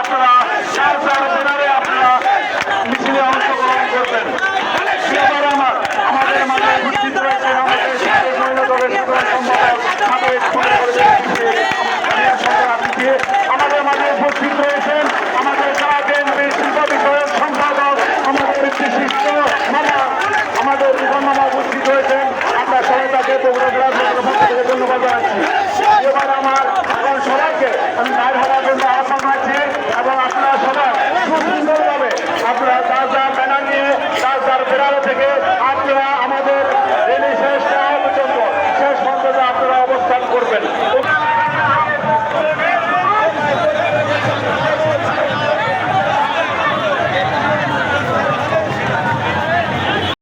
আপনারা আপনারা। মিছিলে ফেরানো থেকে